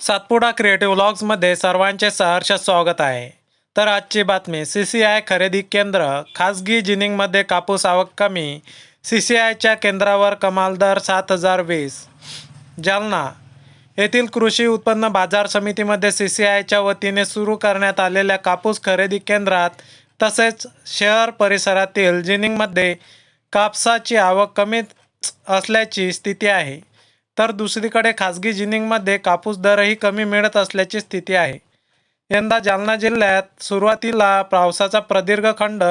Satpura creative व्लॉग्समध्ये सर्वांचे सहर्ष स्वागत आहे. तर आजची बातमी सी सी आय खरेदी केंद्र खाजगी जिनिंगमध्ये कापूस आवक कमी सी सी आयच्या केंद्रावर कमाल दर सात हजार वीस. जालना येथील कृषी उत्पन्न बाजार समितीमध्ये सी सी आयच्या वतीने सुरू करण्यात आलेल्या कापूस खरेदी केंद्रात तसेच शहर परिसरातील जिनिंगमध्ये कापसाची आवक कमीच असल्याची स्थिती आहे. तर दुसरीकडे खाजगी जिनिंगमध्ये कापूस दरही कमी मिळत असल्याची स्थिती आहे. यंदा जालना जिल्ह्यात सुरुवातीला पावसाचा प्रदीर्घ खंड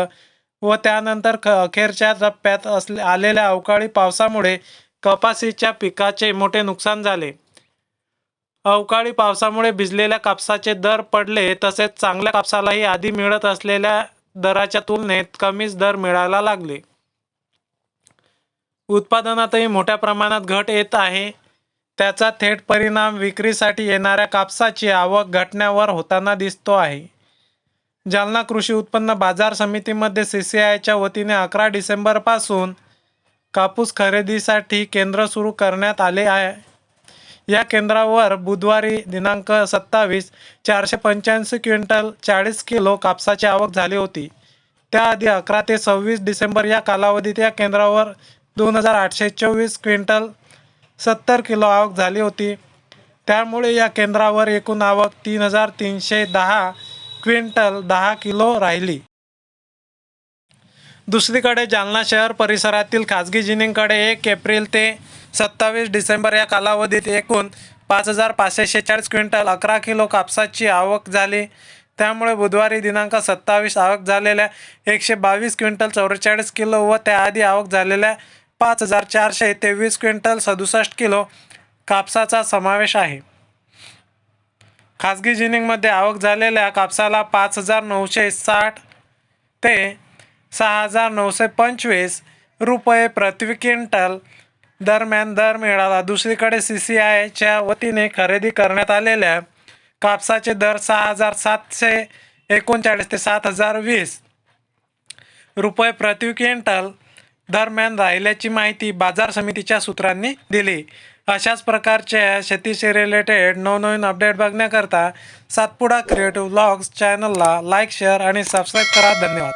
व त्यानंतर ख अखेरच्या टप्प्यात असले आलेल्या अवकाळी पावसामुळे कपाशीच्या पिकाचे मोठे नुकसान झाले. अवकाळी पावसामुळे भिजलेल्या कापसाचे दर पडले तसेच चांगल्या कापसालाही आधी मिळत असलेल्या दराच्या तुलनेत कमीच दर मिळायला लागले. उत्पादनातही मोठ्या प्रमाणात घट येत आहे. त्याचा थेट परिणाम विक्रीसाठी येणाऱ्या कापसाची आवक घटण्यावर होताना दिसतो आहे. जालना कृषी उत्पन्न बाजार समितीमध्ये सी सी आयच्या वतीने अकरा डिसेंबरपासून कापूस खरेदीसाठी केंद्र सुरू करण्यात आले आहे. या केंद्रावर बुधवारी दिनांक सत्तावीस चारशे पंच्याऐंशी क्विंटल चाळीस किलो कापसाची आवक झाली होती. त्याआधी अकरा ते सव्वीस डिसेंबर या कालावधीत या केंद्रावर दोन हजार आठशे चोवीस क्विंटल सत्तर किलो आवक झाली होती. त्यामुळे या केंद्रावर एकूण आवक तीन हजार तीनशे दहा क्विंटल दहा किलो राहिली. दुसरीकडे जालना शहर परिसरातील खाजगी जिनिंगकडे एक एप्रिल ते सत्तावीस डिसेंबर या कालावधीत एकूण पाच हजार पाचशे शेहेचाळीस क्विंटल अकरा किलो कापसाची आवक झाली. त्यामुळे बुधवारी दिनांक सत्तावीस आवक झालेल्या एकशे बावीस क्विंटल चौवेचाळीस किलो व त्याआधी आवक झालेल्या पाच हजार चारशे तेवीस क्विंटल सदुसष्ट किलो कापसाचा समावेश आहे. खाजगी जिनिंगमध्ये आवक झालेल्या कापसाला पाच हजार नऊशे साठ ते सहा हजार नऊशे पंचवीस रुपये प्रति क्विंटल दरम्यान दर मिळाला. दुसरीकडे सी सी आयच्या वतीने खरेदी करण्यात आलेल्या कापसाचे दर सहा हजार सातशे एकोणचाळीस ते सात हजार वीस रुपये प्रति क्विंटल दरम्यान राहिल्याची माहिती बाजार समितीच्या सूत्रांनी दिली. अशाच प्रकारच्या शेतीशी रिलेटेड नवनवीन अपडेट बघण्याकरता सातपुडा क्रिएटिव्ह ब्लॉग्स चॅनलला लाईक शेअर आणि सबस्क्राईब करा. धन्यवाद.